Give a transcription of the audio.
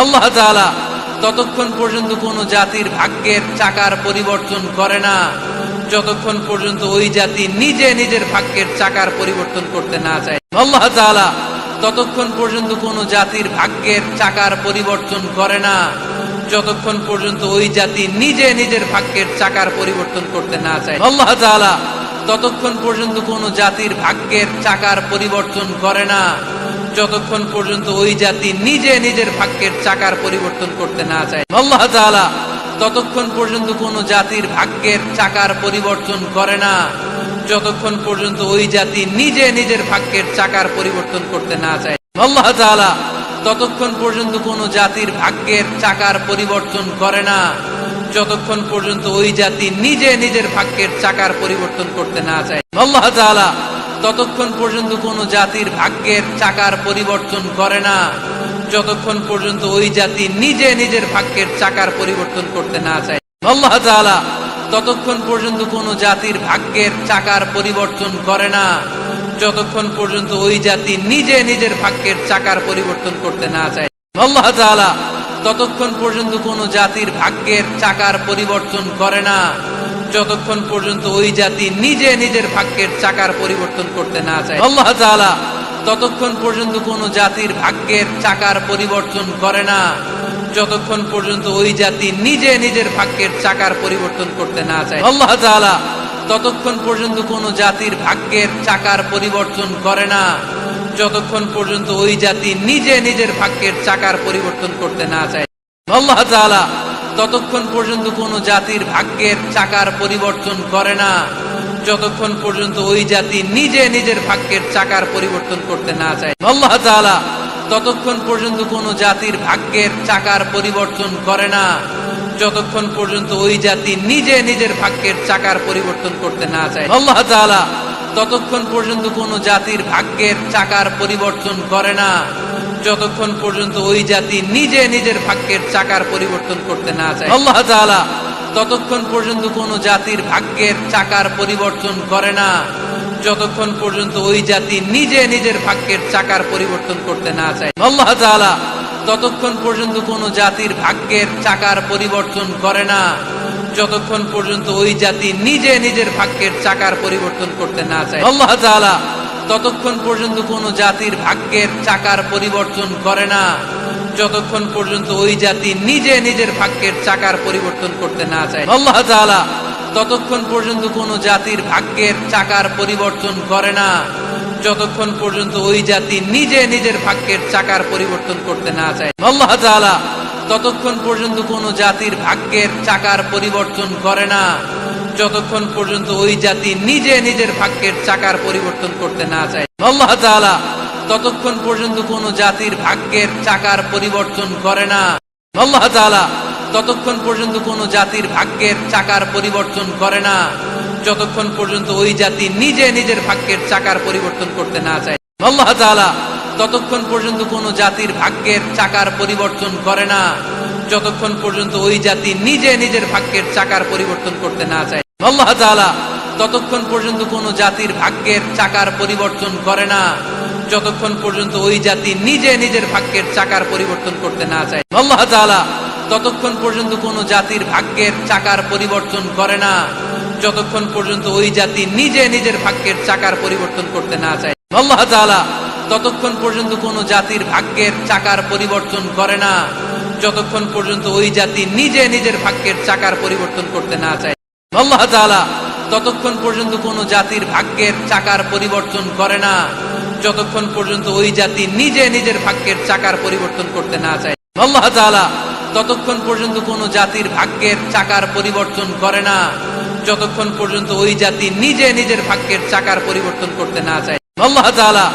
আল্লাহ ততক্ষণ পর্যন্ত কোন জাতির ভাগ্যের চাকার পরিবর্তন করে না। যতক্ষণ পর্যন্ত ওই জাতি নিজে নিজের ভাগ্যের চাকার পরিবর্তন করতে না চায়। আল্লাহ ততক্ষণ পর্যন্ত কোন জাতির ভাগ্যের চাকার পরিবর্তন করে না। যতক্ষণ পর্যন্ত ওই জাতি নিজে নিজের ভাগ্যের চাকার পরিবর্তন করতে না চায়। আল্লাহ ততক্ষণ পর্যন্ত কোন জাতির ভাগ্যের চাকার পরিবর্তন করে না। যতক্ষণ পর্যন্ত ওই জাতি নিজে নিজের ভাগ্যের চাকার পরিবর্তন করতে না চায়। আল্লাহ তাআলা ততক্ষণ পর্যন্ত কোন জাতির ভাগ্যের চাকার পরিবর্তন করে না। যতক্ষণ পর্যন্ত ওই জাতি নিজে নিজের ভাগ্যের চাকার পরিবর্তন করতে না চায়। আল্লাহ তাআলা ততক্ষণ পর্যন্ত কোন জাতির ভাগ্যের চাকার পরিবর্তন করে না। যতক্ষণ পর্যন্ত ওই জাতি নিজে নিজের ভাগ্যের চাকার পরিবর্তন করতে না চায়। আল্লাহ তাআলা ততক্ষণ পর্যন্ত কোন জাতির ভাগ্যের চাকার পরিবর্তন করে না। যতক্ষণ পর্যন্ত ওই জাতি নিজে নিজের ভাগ্যের চাকার পরিবর্তন করতে না চায়। আল্লাহ তাআলা ততক্ষণ পর্যন্ত কোন জাতির ভাগ্যের চাকার পরিবর্তন করে না। যতক্ষণ পর্যন্ত ওই জাতি নিজে নিজের ভাগ্যের চাকার পরিবর্তন করতে না চায়। আল্লাহ তাআলা ততক্ষণ পর্যন্ত কোন জাতির ভাগ্যের চাকার পরিবর্তন করে না। যতক্ষণ পর্যন্ত ওই জাতি নিজে নিজের ভাগ্যের চাকার পরিবর্তন করতে না চায়, আল্লাহ তাআলা ততক্ষণ পর্যন্ত কোন জাতির ভাগ্যের চাকার পরিবর্তন করে না। যতক্ষণ পর্যন্ত ওই জাতি নিজে নিজের ভাগ্যের চাকার পরিবর্তন করতে না চায়, আল্লাহ তাআলা ততক্ষণ পর্যন্ত কোন জাতির ভাগ্যের চাকার পরিবর্তন করে না। যতক্ষণ পর্যন্ত ওই জাতি নিজে নিজের ভাগ্যের চাকার পরিবর্তন করতে না চায়, আল্লাহ তাআলা ততক্ষণ পর্যন্ত কোনো জাতির ভাগ্যের চাকার পরিবর্তন করে না। যতক্ষণ পর্যন্ত ওই জাতি নিজে নিজের ভাগ্যের চাকার পরিবর্তন করতে না চায়। আল্লাহ তাআলা ততক্ষণ পর্যন্ত কোনো জাতির ভাগ্যের চাকার পরিবর্তন করে না। যতক্ষণ পর্যন্ত ওই জাতি নিজে নিজের ভাগ্যের চাকার পরিবর্তন করতে না চায়। আল্লাহ তাআলা ততক্ষণ পর্যন্ত কোন জাতির ভাগ্যের চাকার পরিবর্তন করে না। যতক্ষণ পর্যন্ত ওই জাতি নিজে নিজের ভাগ্যের চাকার পরিবর্তন করতে না চায়। আল্লাহ তাআলা ততক্ষণ পর্যন্ত কোন জাতির ভাগ্যের চাকার পরিবর্তন করে না। যতক্ষণ পর্যন্ত ওই জাতি নিজে নিজের ভাগ্যের চাকার পরিবর্তন করতে না চায়। আল্লাহ তাআলা ততক্ষণ পর্যন্ত কোন জাতির ভাগ্যের চাকার পরিবর্তন করে না। যতক্ষণ পর্যন্ত ওই জাতি নিজে নিজের ভাগ্যের চাকার পরিবর্তন করতে না চায় আল্লাহ তাআলা ততক্ষণ পর্যন্ত কোন জাতির ভাগ্যের চাকার পরিবর্তন করে না যতক্ষণ পর্যন্ত ওই জাতি নিজে নিজের ভাগ্যের চাকার পরিবর্তন করতে না চায়। আল্লাহ তাআলা ততক্ষণ পর্যন্ত কোন জাতির ভাগ্যের চাকার পরিবর্তন করে না যতক্ষণ পর্যন্ত ওই জাতি নিজে নিজের ভাগ্যের চাকার পরিবর্তন করতে না চায়। আল্লাহ তাআলা ততক্ষণ পর্যন্ত কোন জাতির ভাগ্যের চাকার পরিবর্তন করে না। যতক্ষণ পর্যন্ত ওই জাতি নিজে নিজের ভাগ্যের চাকার পরিবর্তন করতে না চায়। আল্লাহ ততক্ষণ পর্যন্ত কোন জাতির ভাগ্যের চাকার পরিবর্তন করে না। আল্লাহ ততক্ষণ পর্যন্ত কোন জাতির ভাগ্যের চাকার পরিবর্তন করে না। যতক্ষণ পর্যন্ত ওই জাতি নিজে নিজের ভাগ্যের চাকার পরিবর্তন করতে না চায়। আল্লাহ তাআলা ততক্ষণ পর্যন্ত কোন জাতির ভাগ্যের চাকার পরিবর্তন করে না। যতক্ষণ পর্যন্ত ওই জাতি নিজে নিজের ভাগ্যের চাকার পরিবর্তন করতে না চায়। আল্লাহ তাআলা ততক্ষণ পর্যন্ত কোন জাতির ভাগ্যের চাকার পরিবর্তন করে না। যতক্ষণ পর্যন্ত ওই জাতি নিজে নিজের ভাগ্যের চাকার পরিবর্তন করতে না চায়। আল্লাহ তাআলা ততক্ষণ পর্যন্ত কোন জাতির ভাগ্যের চাকার পরিবর্তন করে না। যতক্ষণ পর্যন্ত ওই জাতি নিজে নিজের ভাগ্যের চাকার পরিবর্তন করতে না চায়। আল্লাহ তাআলা ততক্ষণ পর্যন্ত কোন জাতির ভাগ্যের চাকার পরিবর্তন করে না। যতক্ষণ পর্যন্ত ওই জাতি নিজে নিজের ভাগ্যের চাকার পরিবর্তন করতে না চায়। আল্লাহ তাআলা ততক্ষণ পর্যন্ত কোন জাতির ভাগ্যের চাকার পরিবর্তন করে না। যতক্ষণ পর্যন্ত ওই জাতি নিজে নিজের ভাগ্যের চাকার পরিবর্তন করতে না চায়। আল্লাহ তাআলা ততক্ষণ পর্যন্ত কোন জাতির ভাগ্যের চাকার পরিবর্তন করে না। যতক্ষণ পর্যন্ত ওই জাতি নিজে নিজের ভাগ্যের চাকার পরিবর্তন করতে না চায়। আল্লাহ তাআলা